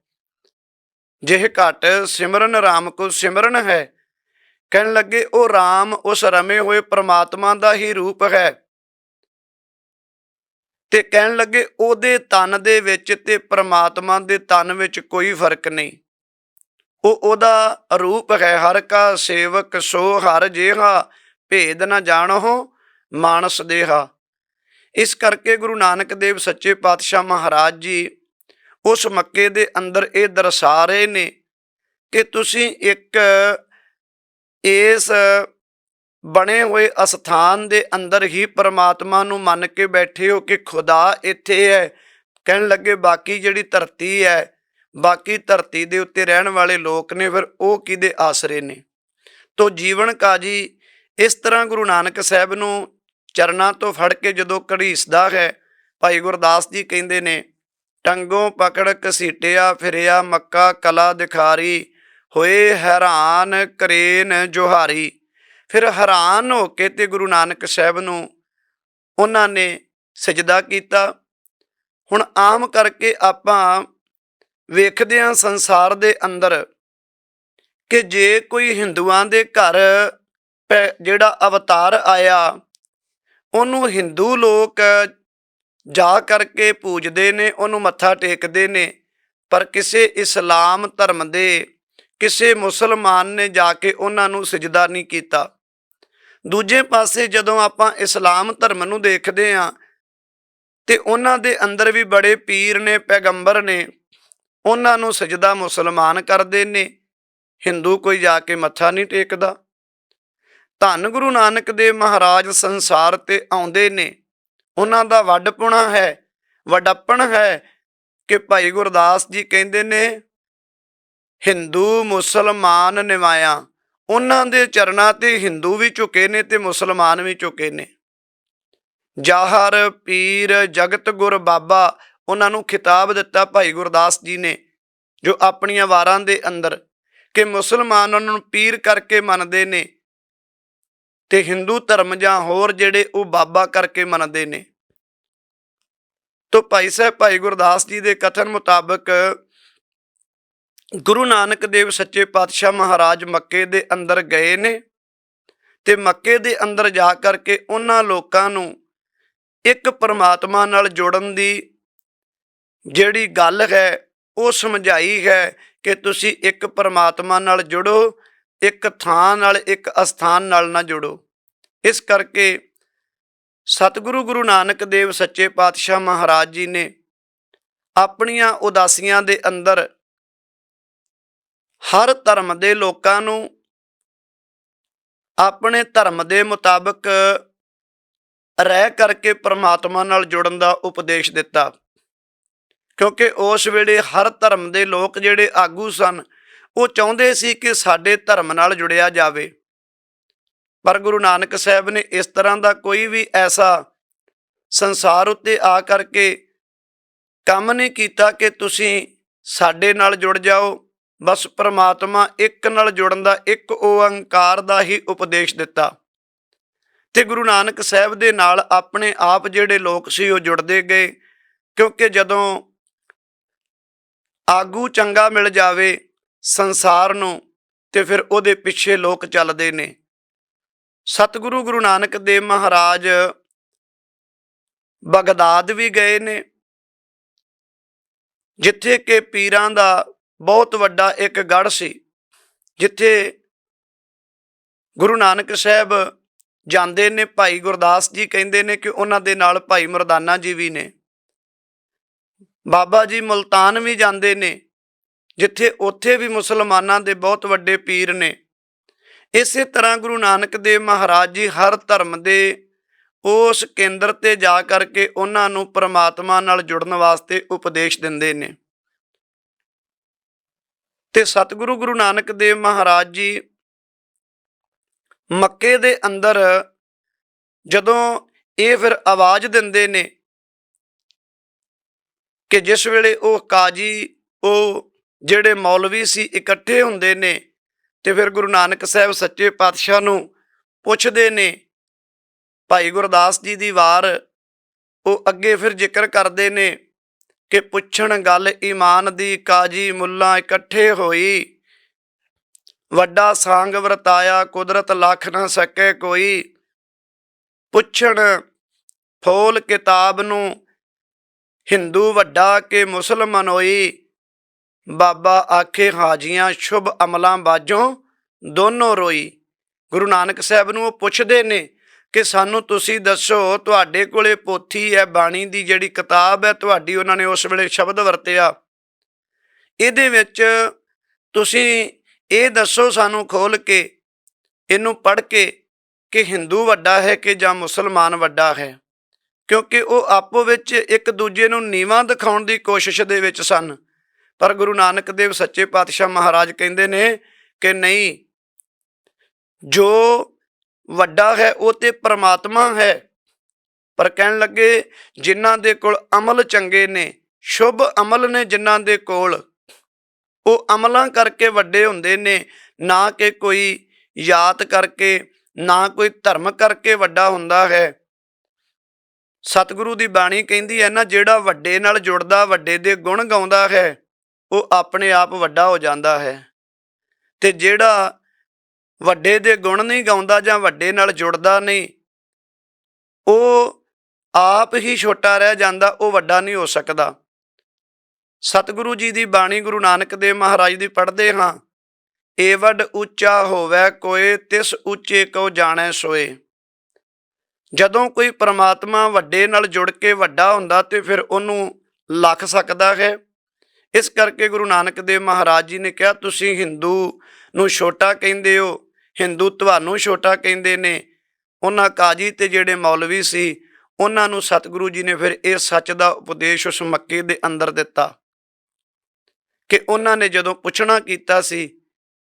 ਜਿਹ ਘਟ ਸਿਮਰਨ RAM ਕੋ ਸਿਮਰਨ ਹੈ ਕਹਿਣ ਲੱਗੇ, ਉਹ RAM ਉਸ ਰਮੇ ਹੋਏ ਪ੍ਰਮਾਤਮਾ ਦਾ ਹੀ ਰੂਪ ਹੈ। ਤੇ ਕਹਿਣ ਲੱਗੇ, ਉਹਦੇ ਤਨ ਦੇ ਵਿੱਚ ਤੇ ਪ੍ਰਮਾਤਮਾ ਦੇ ਤਨ ਵਿੱਚ ਕੋਈ ਫ਼ਰਕ ਨਹੀਂ। ਉਹ ਉਹਦਾ ਰੂਪ ਹੈ, ਹਰ ਕਾ ਸੇਵਕ ਸੋ ਹਰ ਜਿਹਾ, ਭੇਦ ਨਾ ਜਾਣੋ ਮਾਨਸ ਦੇਹਾ। ਇਸ ਕਰਕੇ ਗੁਰੂ ਨਾਨਕ ਦੇਵ ਸੱਚੇ ਪਾਤਸ਼ਾਹ ਮਹਾਰਾਜ ਜੀ ਉਸ ਮੱਕੇ ਦੇ ਅੰਦਰ ਇਹ ਦਰਸਾ ਰਹੇ ਨੇ ਕਿ ਤੁਸੀਂ ਇੱਕ ਇਸ ਬਣੇ ਹੋਏ ਅਸਥਾਨ ਦੇ ਅੰਦਰ ਹੀ ਪਰਮਾਤਮਾ ਨੂੰ ਮੰਨ ਕੇ ਬੈਠੇ ਹੋ ਕਿ ਖੁਦਾ ਇੱਥੇ ਹੈ। ਕਹਿਣ ਲੱਗੇ, ਬਾਕੀ ਜਿਹੜੀ ਧਰਤੀ ਹੈ, ਬਾਕੀ ਧਰਤੀ ਦੇ ਉੱਤੇ ਰਹਿਣ ਵਾਲੇ ਲੋਕ ਨੇ, ਫਿਰ ਉਹ ਕਿਹਦੇ ਆਸਰੇ ਨੇ? ਤੋ ਜੀਵਨ ਕਾਜੀ ਇਸ ਤਰ੍ਹਾਂ ਗੁਰੂ ਨਾਨਕ ਸਾਹਿਬ ਨੂੰ ਚਰਨਾਂ ਤੋਂ ਫੜ ਕੇ ਜਦੋਂ ਘੜੀਸਦਾ ਹੈ, ਭਾਈ ਗੁਰਦਾਸ ਜੀ ਕਹਿੰਦੇ ਨੇ, ਟੰਗੋਂ ਪਕੜ ਘਸੀਟਿਆ, ਫਿਰਿਆ, ਮੱਕਾ, ਕਲਾ ਦਿਖਾਰੀ ਹੋਏ ਹੈਰਾਨ ਕਰੇਨ ਜੋਹਾਰੀ। ਫਿਰ ਹੈਰਾਨ ਹੋ ਕੇ ਤੇ ਗੁਰੂ ਨਾਨਕ ਸਾਹਿਬ ਨੂੰ ਉਹਨਾਂ ਨੇ ਸਜਦਾ ਕੀਤਾ। ਹੁਣ ਆਮ ਕਰਕੇ ਆਪਾਂ ਵੇਖਦੇ ਹਾਂ ਸੰਸਾਰ ਦੇ ਅੰਦਰ ਕਿ ਜੇ ਕੋਈ ਹਿੰਦੂਆਂ ਦੇ ਘਰ ਪੈ- ਜਿਹੜਾ ਅਵਤਾਰ ਆਇਆ, ਉਹਨੂੰ ਹਿੰਦੂ ਲੋਕ ਜਾ ਕਰਕੇ ਪੂਜਦੇ ਨੇ, ਉਹਨੂੰ ਮੱਥਾ ਟੇਕਦੇ ਨੇ, ਪਰ ਕਿਸੇ ਇਸਲਾਮ ਧਰਮ ਦੇ ਕਿਸੇ ਮੁਸਲਮਾਨ ਨੇ ਜਾ ਕੇ ਉਹਨਾਂ ਨੂੰ ਸਜਦਾ ਨਹੀਂ ਕੀਤਾ। ਦੂਜੇ ਪਾਸੇ ਜਦੋਂ ਆਪਾਂ ਇਸਲਾਮ ਧਰਮ ਨੂੰ ਦੇਖਦੇ ਹਾਂ, ਤੇ ਉਹਨਾਂ ਦੇ ਅੰਦਰ ਵੀ ਬੜੇ ਪੀਰ ਨੇ, ਪੈਗੰਬਰ ਨੇ, ਉਹਨਾਂ ਨੂੰ ਸਜਦਾ ਮੁਸਲਮਾਨ ਕਰਦੇ ਨੇ ਹਿੰਦੂ ਕੋਈ ਜਾ ਕੇ ਮੱਥਾ ਨਹੀਂ ਟੇਕਦਾ। ਧੰਨ ਗੁਰੂ ਨਾਨਕ ਦੇਵ ਮਹਾਰਾਜ ਸੰਸਾਰ ਤੇ ਆਉਂਦੇ ਨੇ। ਉਹਨਾਂ ਦਾ ਵੱਡਪੁਣਾ ਹੈ, ਵੱਡਪਣ ਹੈ ਕਿ ਭਾਈ ਗੁਰਦਾਸ ਜੀ ਕਹਿੰਦੇ ਨੇ ਹਿੰਦੂ ਮੁਸਲਮਾਨ ਨਿਵਾਇਆ ਉਹਨਾਂ ਦੇ ਚਰਨਾਂ ਤੇ ਹਿੰਦੂ ਵੀ ਝੁਕੇ ਨੇ ਤੇ ਮੁਸਲਮਾਨ ਵੀ ਝੁਕੇ ਨੇ। ਜਾਹਰ, ਪੀਰ ਜਗਤ ਗੁਰ ਬਾਬਾ ਉਹਨਾਂ ਨੂੰ ਖਿਤਾਬ ਦਿੱਤਾ ਭਾਈ ਗੁਰਦਾਸ ਜੀ ਨੇ, ਜੋ ਆਪਣੀਆਂ ਵਾਰਾਂ ਦੇ ਅੰਦਰ ਕਿ ਮੁਸਲਮਾਨ ਉਹਨਾਂ ਨੂੰ ਪੀਰ ਕਰਕੇ ਮੰਨਦੇ ਨੇ ਤੇ ਹਿੰਦੂ ਧਰਮ ਜਾਂ ਹੋਰ ਜਿਹੜੇ ਉਹ ਬਾਬਾ ਕਰਕੇ ਮੰਨਦੇ ਨੇ। ਤੋ ਭਾਈ ਸਾਹਿਬ, ਭਾਈ ਗੁਰਦਾਸ ਜੀ ਦੇ ਕਥਨ ਮੁਤਾਬਕ ਗੁਰੂ ਨਾਨਕ ਦੇਵ ਸੱਚੇ ਪਾਤਸ਼ਾਹ ਮਹਾਰਾਜ ਮੱਕੇ ਦੇ ਅੰਦਰ ਗਏ ਨੇ ਤੇ ਮੱਕੇ ਦੇ ਅੰਦਰ ਜਾ ਕਰਕੇ ਉਹਨਾਂ ਲੋਕਾਂ ਨੂੰ ਇੱਕ ਪਰਮਾਤਮਾ ਨਾਲ ਜੋੜਨ ਦੀ ਜਿਹੜੀ ਗੱਲ ਹੈ, ਉਹ ਸਮਝਾਈ ਹੈ ਕਿ ਤੁਸੀਂ ਇੱਕ ਪਰਮਾਤਮਾ ਨਾਲ ਜੁੜੋ, ਇੱਕ ਥਾਂ ਨਾਲ, ਇੱਕ ਅਸਥਾਨ ਨਾਲ ਨਾ ਜੁੜੋ। ਇਸ ਕਰਕੇ ਸਤਿਗੁਰੂ ਗੁਰੂ ਨਾਨਕ ਦੇਵ ਸੱਚੇ ਪਾਤਸ਼ਾਹ ਮਹਾਰਾਜ ਜੀ ਨੇ ਆਪਣੀਆਂ ਉਦਾਸੀਆਂ ਦੇ ਅੰਦਰ ਹਰ ਧਰਮ ਦੇ ਲੋਕਾਂ ਨੂੰ ਆਪਣੇ ਧਰਮ ਦੇ ਮੁਤਾਬਕ ਰਹਿ ਕਰਕੇ ਪ੍ਰਮਾਤਮਾ ਨਾਲ ਜੁੜਨ ਦਾ ਉਪਦੇਸ਼ ਦਿੱਤਾ। ਕਿਉਂਕਿ ਉਸ ਵੇਲੇ ਹਰ ਧਰਮ ਦੇ ਲੋਕ ਜਿਹੜੇ ਆਗੂ ਸਨ, ਉਹ ਚਾਹੁੰਦੇ ਸੀ ਕਿ ਸਾਡੇ ਧਰਮ ਨਾਲ ਜੁੜਿਆ ਜਾਵੇ। ਪਰ ਗੁਰੂ ਨਾਨਕ ਸਾਹਿਬ ਨੇ ਇਸ ਤਰ੍ਹਾਂ ਦਾ ਕੋਈ ਵੀ ਐਸਾ ਸੰਸਾਰ ਉੱਤੇ ਆ ਕਰਕੇ ਕੰਮ ਨਹੀਂ ਕੀਤਾ ਕਿ ਤੁਸੀਂ ਸਾਡੇ ਨਾਲ ਜੁੜ ਜਾਓ। ਬਸ ਪ੍ਰਮਾਤਮਾ ਇੱਕ ਨਾਲ ਜੁੜਨ ਦਾ, ਇੱਕ ਓੰਕਾਰ ਦਾ ਹੀ ਉਪਦੇਸ਼ ਦਿੱਤਾ। ਤੇ ਗੁਰੂ ਨਾਨਕ ਸਾਹਿਬ ਦੇ ਨਾਲ ਆਪਣੇ ਆਪ ਜਿਹੜੇ ਲੋਕ ਸੀ, ਉਹ ਜੁੜਦੇ ਗਏ, ਕਿਉਂਕਿ ਜਦੋਂ ਆਗੂ ਚੰਗਾ ਮਿਲ ਜਾਵੇ ਸੰਸਾਰ ਨੂੰ, ਤੇ ਫਿਰ ਉਹਦੇ ਪਿੱਛੇ ਲੋਕ ਚੱਲਦੇ ਨੇ। ਸਤਿਗੁਰੂ ਗੁਰੂ ਨਾਨਕ ਦੇਵ ਮਹਾਰਾਜ ਬਗਦਾਦ ਵੀ ਗਏ ਨੇ, ਜਿੱਥੇ ਕਿ ਪੀਰਾਂ ਦਾ ਬਹੁਤ ਵੱਡਾ ਇੱਕ ਗੜ ਸੀ, ਜਿੱਥੇ ਗੁਰੂ ਨਾਨਕ ਸਾਹਿਬ ਜਾਂਦੇ ਨੇ, ਭਾਈ ਗੁਰਦਾਸ ਜੀ ਕਹਿੰਦੇ ਨੇ ਕਿ ਉਹਨਾਂ ਦੇ ਨਾਲ ਭਾਈ ਮਰਦਾਨਾ ਜੀ ਵੀ ਨੇ। ਬਾਬਾ ਜੀ ਮੁਲਤਾਨ ਵੀ ਜਾਂਦੇ ਨੇ, ਜਿੱਥੇ ਉੱਥੇ ਵੀ ਮੁਸਲਮਾਨਾਂ ਦੇ ਬਹੁਤ ਵੱਡੇ ਪੀਰ ਨੇ। ਇਸੇ ਤਰ੍ਹਾਂ ਗੁਰੂ ਨਾਨਕ ਦੇਵ ਮਹਾਰਾਜ ਜੀ ਹਰ ਧਰਮ ਦੇ ਉਸ ਕੇਂਦਰ ਤੇ ਜਾ ਕਰਕੇ ਉਹਨਾਂ ਨੂੰ ਪ੍ਰਮਾਤਮਾ ਨਾਲ ਜੁੜਨ ਵਾਸਤੇ ਉਪਦੇਸ਼ ਦਿੰਦੇ ਨੇ। ਤੇ ਸਤਿਗੁਰੂ ਗੁਰੂ ਨਾਨਕ ਦੇਵ ਮਹਾਰਾਜ ਜੀ ਮੱਕੇ ਦੇ ਅੰਦਰ ਜਦੋਂ ਇਹ ਫਿਰ ਆਵਾਜ਼ ਦਿੰਦੇ ਨੇ ਕਿ ਜਿਸ ਵੇਲੇ ਉਹ ਕਾਜੀ, ਉਹ ਜਿਹੜੇ ਮੌਲਵੀ ਸੀ, ਇਕੱਠੇ ਹੁੰਦੇ ਨੇ ਤੇ ਫਿਰ ਗੁਰੂ ਨਾਨਕ ਸਾਹਿਬ ਸੱਚੇ ਪਾਤਸ਼ਾਹ ਨੂੰ ਪੁੱਛਦੇ ਨੇ, ਭਾਈ ਗੁਰਦਾਸ ਜੀ ਦੀ ਵਾਰ, ਉਹ ਅੱਗੇ ਫਿਰ ਜ਼ਿਕਰ ਕਰਦੇ ਨੇ ਕਿ ਪੁੱਛਣ ਗੱਲ ਈਮਾਨ ਦੀ ਕਾਜੀ ਮੁੱਲਾ ਇਕੱਠੇ ਹੋਈ। ਵੱਡਾ ਸਾੰਗ ਵਰਤਾਇਆ, ਕੁਦਰਤ ਲੱਖ ਨਾ ਸਕੇ ਕੋਈ। ਪੁੱਛਣ ਫੋਲ ਕਿਤਾਬ ਨੂੰ, ਹਿੰਦੂ ਵੱਡਾ ਕਿ ਮੁਸਲਮਾਨ ਹੋਈ? ਬਾਬਾ ਆਖੇ, ਹਾਜੀਆਂ ਸ਼ੁਭ ਅਮਲਾਂ ਬਾਜੋਂ ਦੋਨੋਂ ਰੋਈ। ਗੁਰੂ ਨਾਨਕ ਸਾਹਿਬ ਨੂੰ ਉਹ ਪੁੱਛਦੇ ਨੇ ਕਿ ਸਾਨੂੰ ਤੁਸੀਂ ਦੱਸੋ, ਤੁਹਾਡੇ ਕੋਲੇ ਪੋਥੀ ਹੈ, ਬਾਣੀ ਦੀ ਜਿਹੜੀ ਕਿਤਾਬ ਹੈ, ਤੁਹਾਡੀ ਉਹਨਾਂ ਨੇ ਉਸ ਵੇਲੇ ਸ਼ਬਦ ਵਰਤਿਆ। ਇਹਦੇ ਵਿੱਚ ਤੁਸੀਂ ਇਹ ਦੱਸੋ ਸਾਨੂੰ ਖੋਲ ਕੇ, ਇਹਨੂੰ ਪੜ੍ਹ ਕੇ ਕਿ ਹਿੰਦੂ ਵੱਡਾ ਹੈ ਕਿ ਜਾਂ ਮੁਸਲਮਾਨ ਵੱਡਾ ਹੈ? ਕਿਉਂਕਿ ਉਹ ਆਪੋ ਵਿੱਚ ਇੱਕ ਦੂਜੇ ਨੂੰ ਨੀਵਾਂ ਦਿਖਾਉਣ ਦੀ ਕੋਸ਼ਿਸ਼ ਦੇ ਵਿੱਚ ਸਨ। ਪਰ ਗੁਰੂ ਨਾਨਕ ਦੇਵ ਸੱਚੇ ਪਾਤਸ਼ਾਹ ਮਹਾਰਾਜ ਕਹਿੰਦੇ ਨੇ ਕਿ ਨਹੀਂ, ਜੋ ਵੱਡਾ ਹੈ, ਉਹ ਤੇ ਪਰਮਾਤਮਾ ਹੈ। ਪਰ ਕਹਿਣ ਲੱਗੇ, ਜਿਨ੍ਹਾਂ ਦੇ ਕੋਲ ਅਮਲ ਚੰਗੇ ਨੇ, ਸ਼ੁਭ ਅਮਲ ਨੇ ਜਿਨ੍ਹਾਂ ਦੇ ਕੋਲ। ਉਹ ਅਮਲਾਂ ਕਰਕੇ ਵੱਡੇ ਹੁੰਦੇ ਨੇ, ਨਾ ਕਿ ਕੋਈ ਯਾਤ ਕਰਕੇ, ਨਾ ਕੋਈ ਧਰਮ ਕਰਕੇ ਵੱਡਾ ਹੁੰਦਾ ਹੈ। ਸਤਿਗੁਰੂ ਦੀ ਬਾਣੀ ਕਹਿੰਦੀ ਹੈ ਨਾ, ਜਿਹੜਾ ਵੱਡੇ ਨਾਲ ਜੁੜਦਾ, ਵੱਡੇ ਦੇ ਗੁਣ ਗਾਉਂਦਾ ਹੈ, ਉਹ ਆਪਣੇ ਆਪ ਵੱਡਾ ਹੋ ਜਾਂਦਾ ਹੈ। ਤੇ ਜਿਹੜਾ ਵੱਡੇ ਦੇ ਗੁਣ ਨਹੀਂ ਗਾਉਂਦਾ ਜਾਂ ਵੱਡੇ ਨਾਲ ਜੁੜਦਾ ਨਹੀਂ। ਉਹ ਆਪ ਹੀ ਛੋਟਾ ਰਹਿ ਜਾਂਦਾ, ਉਹ ਵੱਡਾ ਨਹੀਂ ਹੋ ਸਕਦਾ। ਸਤਿਗੁਰੂ ਜੀ ਦੀ ਬਾਣੀ ਗੁਰੂ ਨਾਨਕ ਦੇਵ ਮਹਾਰਾਜ ਦੀ ਪੜ੍ਹਦੇ ਹਾਂ, ਏ ਵੱਡ ਉੱਚਾ ਹੋਵੇ ਕੋਏ, ਤਿਸ ਉੱਚੇ ਕੋ ਜਾਣੈ ਸੋਏ। ਜਦੋਂ ਕੋਈ ਪ੍ਰਮਾਤਮਾ ਵੱਡੇ ਨਾਲ ਜੁੜ ਕੇ ਵੱਡਾ ਹੁੰਦਾ ਤੇ ਫਿਰ ਉਹਨੂੰ ਲੱਖ ਸਕਦਾ ਹੈ। ਇਸ ਕਰਕੇ ਗੁਰੂ ਨਾਨਕ ਦੇਵ ਮਹਾਰਾਜ ਜੀ ਨੇ ਕਿਹਾ, ਤੁਸੀਂ ਹਿੰਦੂ ਨੂੰ ਛੋਟਾ ਕਹਿੰਦੇ ਹੋ ਹਿੰਦੂ ਤੁਹਾਨੂੰ ਛੋਟਾ ਕਹਿੰਦੇ ਨੇ। ਉਹਨਾਂ ਕਾਜੀ ਤੇ ਜਿਹੜੇ ਮੌਲਵੀ ਸੀ, ਉਹਨਾਂ ਨੂੰ ਸਤਿਗੁਰੂ ਜੀ ਨੇ ਫਿਰ ਇਹ ਸੱਚ ਦਾ ਉਪਦੇਸ਼ ਉਸ ਮੱਕੇ ਦੇ ਅੰਦਰ ਦਿੱਤਾ ਕਿ ਉਹਨਾਂ ਨੇ ਜਦੋਂ ਪੁੱਛਣਾ ਕੀਤਾ ਸੀ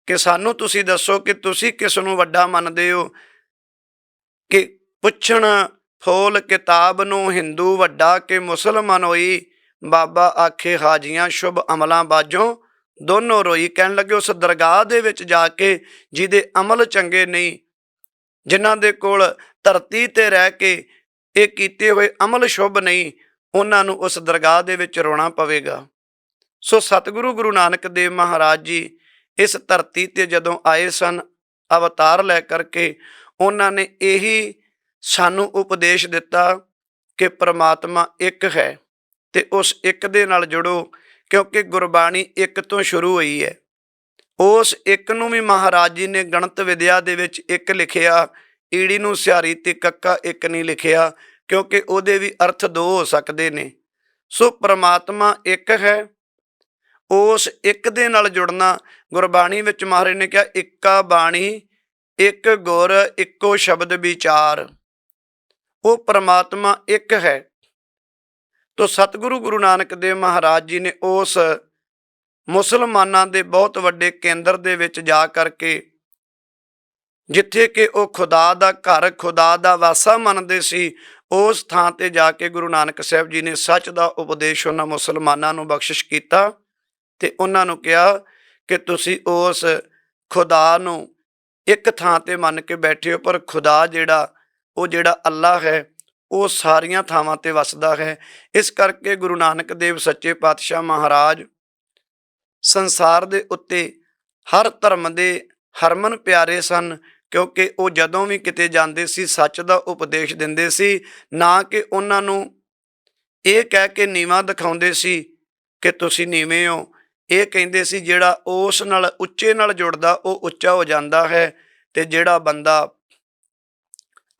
ਕਿ ਸਾਨੂੰ ਤੁਸੀਂ ਦੱਸੋ ਕਿ ਤੁਸੀਂ ਕਿਸ ਨੂੰ ਵੱਡਾ ਮੰਨਦੇ ਹੋ? ਕਿ ਪੁੱਛਣ ਫੋਲ ਕਿਤਾਬ ਨੂੰ ਹਿੰਦੂ ਵੱਡਾ ਕਿ ਮੁਸਲਮਾਨ ਹੋਈ, ਬਾਬਾ ਆਖੇ ਹਾਜੀਆਂ ਸ਼ੁਭ ਅਮਲਾਂ ਬਾਝੋਂ ਦੋਨੋਂ ਰੋਈ ਕਹਿਣ ਲੱਗੇ, ਉਸ ਦਰਗਾਹ ਦੇ ਵਿੱਚ ਜਾ ਕੇ ਜਿਹਦੇ ਅਮਲ ਚੰਗੇ ਨਹੀਂ, ਜਿਨ੍ਹਾਂ ਦੇ ਕੋਲ ਧਰਤੀ ਤੇ ਰਹਿ ਕੇ ਇਹ ਕੀਤੇ ਹੋਏ ਅਮਲ ਸ਼ੁਭ ਨਹੀਂ, ਉਹਨਾਂ ਨੂੰ ਉਸ ਦਰਗਾਹ ਦੇ ਵਿੱਚ ਰੋਣਾ ਪਵੇਗਾ। ਸੋ ਸਤਿਗੁਰੂ ਗੁਰੂ ਨਾਨਕ ਦੇਵ ਮਹਾਰਾਜ ਜੀ ਇਸ ਧਰਤੀ ਤੇ ਜਦੋਂ ਆਏ ਸਨ, ਅਵਤਾਰ ਲੈ ਕਰਕੇ ਉਹਨਾਂ ਨੇ ਇਹੀ ਸਾਨੂੰ ਉਪਦੇਸ਼ ਦਿੱਤਾ ਕਿ ਪ੍ਰਮਾਤਮਾ ਇੱਕ ਹੈ ਤੇ ਉਸ ਇੱਕ ਦੇ ਨਾਲ ਜੁੜੋ ਕਿਉਂਕਿ ਗੁਰਬਾਣੀ ਇੱਕ ਤੋਂ ਸ਼ੁਰੂ ਹੋਈ ਹੈ। ਉਸ ਇੱਕ ਨੂੰ ਵੀ ਮਹਾਰਾਜ ਜੀ ਨੇ ਗਣਿਤ ਵਿਦਿਆ ਦੇ ਵਿੱਚ ਇੱਕ ਲਿਖਿਆ, ਈੜੀ ਨੂੰ ਸਿਆਰੀ ਤੇ ਕੱਕਾ ਇੱਕ ਨਹੀਂ ਲਿਖਿਆ, ਕਿਉਂਕਿ ਉਹਦੇ ਵੀ ਅਰਥ ਦੋ ਹੋ ਸਕਦੇ ਨੇ। ਸੋ ਪ੍ਰਮਾਤਮਾ ਇੱਕ ਹੈ। ਉਸ ਇੱਕ ਦੇ ਨਾਲ ਜੁੜਨਾ, ਗੁਰਬਾਣੀ ਵਿੱਚ ਮਹਾਰਾਜ ਨੇ ਕਿਹਾ, ਇੱਕਾ ਬਾਣੀ, ਇੱਕ ਗੁਰ, ਇੱਕੋ ਸ਼ਬਦ ਵਿਚਾਰ। ਉਹ ਪ੍ਰਮਾਤਮਾ ਇੱਕ ਹੈ। ਤੋ ਸਤਿਗੁਰੂ ਗੁਰੂ ਨਾਨਕ ਦੇਵ ਮਹਾਰਾਜ ਜੀ ਨੇ ਉਸ ਮੁਸਲਮਾਨਾਂ ਦੇ ਬਹੁਤ ਵੱਡੇ ਕੇਂਦਰ ਦੇ ਵਿੱਚ ਜਾ ਕਰਕੇ ਜਿੱਥੇ ਕਿ ਉਹ ਖੁਦਾ ਦਾ ਘਰ, ਖੁਦਾ ਦਾ ਵਾਸਾ ਮੰਨਦੇ ਸੀ, ਉਸ ਥਾਂ ਤੇ ਜਾ ਕੇ ਗੁਰੂ ਨਾਨਕ ਸਾਹਿਬ ਜੀ ਨੇ ਸੱਚ ਦਾ ਉਪਦੇਸ਼ ਉਹਨਾਂ ਮੁਸਲਮਾਨਾਂ ਨੂੰ ਬਖਸ਼ਿਸ਼ ਕੀਤਾ ਤੇ ਉਹਨਾਂ ਨੂੰ ਕਿਹਾ ਕਿ ਤੁਸੀਂ ਉਸ ਖੁਦਾ ਨੂੰ ਇੱਕ ਥਾਂ ਤੇ ਮੰਨ ਕੇ ਬੈਠੇ ਹੋ, ਪਰ ਖੁਦਾ ਜਿਹੜਾ, ਉਹ ਜਿਹੜਾ ਅੱਲਾ ਹੈ ਉਹ ਸਾਰੀਆਂ ਥਾਵਾਂ ਤੇ ਵਸਦਾ ਹੈ। ਇਸ ਕਰਕੇ ਗੁਰੂ ਨਾਨਕ ਦੇਵ ਸੱਚੇ ਪਾਤਸ਼ਾਹ ਮਹਾਰਾਜ ਸੰਸਾਰ ਦੇ ਉੱਤੇ ਹਰ ਧਰਮ ਦੇ ਹਰਮਨ ਪਿਆਰੇ ਸਨ, ਕਿਉਂਕਿ ਉਹ ਜਦੋਂ ਵੀ ਕਿਤੇ ਜਾਂਦੇ ਸੀ, ਸੱਚ ਦਾ ਉਪਦੇਸ਼ ਦਿੰਦੇ ਸੀ। ਨਾ ਕਿ ਉਹਨਾਂ ਨੂੰ ਇਹ ਕਹਿ ਕੇ ਨੀਵਾ ਦਿਖਾਉਂਦੇ ਸੀ ਕਿ ਤੁਸੀਂ ਨੀਵੇਂ ਹੋ। ਇਹ ਕਹਿੰਦੇ ਸੀ, ਜਿਹੜਾ ਉਸ ਨਾਲ ਉੱਚੇ ਨਾਲ ਜੁੜਦਾ, ਉਹ ਉੱਚਾ ਹੋ ਜਾਂਦਾ ਹੈ ਤੇ ਜਿਹੜਾ ਬੰਦਾ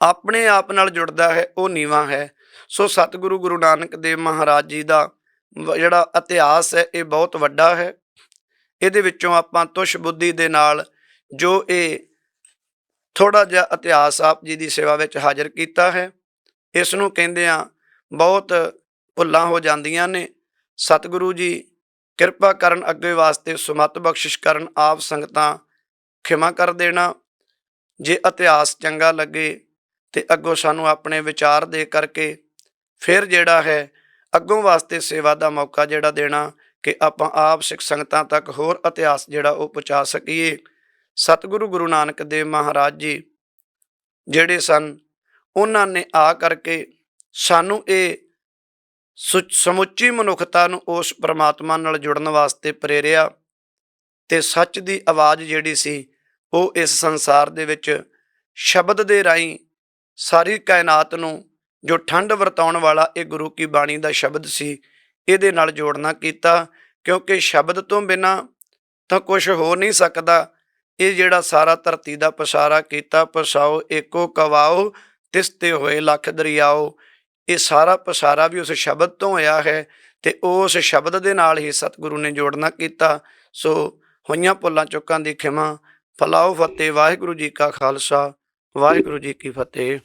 ਆਪਣੇ ਆਪ ਨਾਲ ਜੁੜਦਾ ਹੈ, ਉਹ ਨੀਵਾ ਹੈ। ਸੋ ਸਤਿਗੁਰੂ ਗੁਰੂ ਨਾਨਕ ਦੇਵ ਮਹਾਰਾਜ ਜੀ ਦਾ ਵ- ਜਿਹੜਾ ਇਤਿਹਾਸ ਹੈ, ਇਹ ਬਹੁਤ ਵੱਡਾ ਹੈ। ਇਹਦੇ ਵਿੱਚੋਂ ਆਪਾਂ ਤੁਸ਼ ਬੁੱਧੀ ਦੇ ਨਾਲ ਜੋ ਇਹ ਥੋੜਾ ਜਿਹਾ ਇਤਿਹਾਸ ਆਪ ਜੀ ਦੀ ਸੇਵਾ ਵਿੱਚ ਹਾਜ਼ਰ ਕੀਤਾ ਹੈ, ਇਸ ਨੂੰ ਕਹਿੰਦੇ ਆ ਬਹੁਤ ਭੁੱਲਾਂ ਹੋ ਜਾਂਦੀਆਂ ਨੇ। ਸਤਿਗੁਰੂ ਜੀ ਕਿਰਪਾ ਕਰਨ, ਅੱਗੇ ਵਾਸਤੇ ਸੁਮਤ ਬਖਸ਼ਿਸ਼ ਕਰਨ, ਆਪ ਸੰਗਤਾਂ ਖਿਮਾ ਕਰ ਦੇਣਾ। ਜੇ ਇਤਿਹਾਸ ਚੰਗਾ ਲੱਗੇ ਤੇ ਅੱਗੋਂ ਸਾਨੂੰ ਆਪਣੇ ਵਿਚਾਰ ਦੇ ਕਰਕੇ ਫਿਰ ਜਿਹੜਾ ਹੈ, ਅੱਗੋਂ ਵਾਸਤੇ ਸੇਵਾ ਦਾ ਮੌਕਾ ਜਿਹੜਾ ਦੇਣਾ ਕਿ ਆਪਾਂ ਆਪ ਸਿੱਖ ਸੰਗਤਾਂ ਤੱਕ ਹੋਰ ਇਤਿਹਾਸ ਜਿਹੜਾ ਉਹ ਪਹੁੰਚਾ ਸਕੀਏ। ਸਤਿਗੁਰੂ ਗੁਰੂ ਨਾਨਕ ਦੇਵ ਮਹਾਰਾਜ ਜੀ ਜਿਹੜੇ ਸਨ, ਉਹਨਾਂ ਨੇ ਆ ਕਰਕੇ ਸਾਨੂੰ ਇਹ ਸੁ- ਸਮੁੱਚੀ ਮਨੁੱਖਤਾ ਨੂੰ ਉਸ ਪ੍ਰਮਾਤਮਾ ਨਾਲ ਜੁੜਨ ਵਾਸਤੇ ਪ੍ਰੇਰਿਆ ਤੇ ਸੱਚ ਦੀ ਆਵਾਜ਼ ਜਿਹੜੀ ਸੀ, ਉਹ ਇਸ ਸੰਸਾਰ ਦੇ ਵਿੱਚ ਸ਼ਬਦ ਦੇ ਰਾਹੀਂ ਸਾਰੀ ਕਾਇਨਾਤ ਨੂੰ ਜੋ ਠੰਡ ਵਰਤਾਉਣ ਵਾਲਾ ਇਹ ਗੁਰੂ ਕੀ ਬਾਣੀ ਦਾ ਸ਼ਬਦ ਸੀ, ਇਹਦੇ ਨਾਲ ਜੋੜਨਾ ਕੀਤਾ, ਕਿਉਂਕਿ ਸ਼ਬਦ ਤੋਂ ਬਿਨਾ ਤਾਂ ਕੁਝ ਹੋ ਨਹੀਂ ਸਕਦਾ। ਇਹ ਜਿਹੜਾ ਸਾਰਾ ਧਰਤੀ ਦਾ ਪਸਾਰਾ ਕੀਤਾ, ਪਸਾਓ, ਏਕੋ ਕਵਾਓ, ਤਿਸਤੇ ਹੋਏ ਲੱਖ ਦਰਿਆਓ, ਇਹ ਸਾਰਾ ਪਸਾਰਾ ਵੀ ਉਸ ਸ਼ਬਦ ਤੋਂ ਹੋਇਆ ਹੈ ਤੇ ਉਸ ਸ਼ਬਦ ਦੇ ਨਾਲ ਹੀ ਸਤਿਗੁਰੂ ਨੇ ਜੋੜਨਾ ਕੀਤਾ। ਸੋ ਹੋਈਆਂ ਭੁੱਲਾਂ ਚੁੱਕਾਂ ਦੀ ਖਿਮਾ, ਫਲਾਓ ਫਤਿਹ, ਵਾਹਿਗੁਰੂ ਜੀ ਕਾ ਖਾਲਸਾ। ਵਾਹਿਗੁਰੂ ਜੀ ਕੀ ਫਤਿਹ।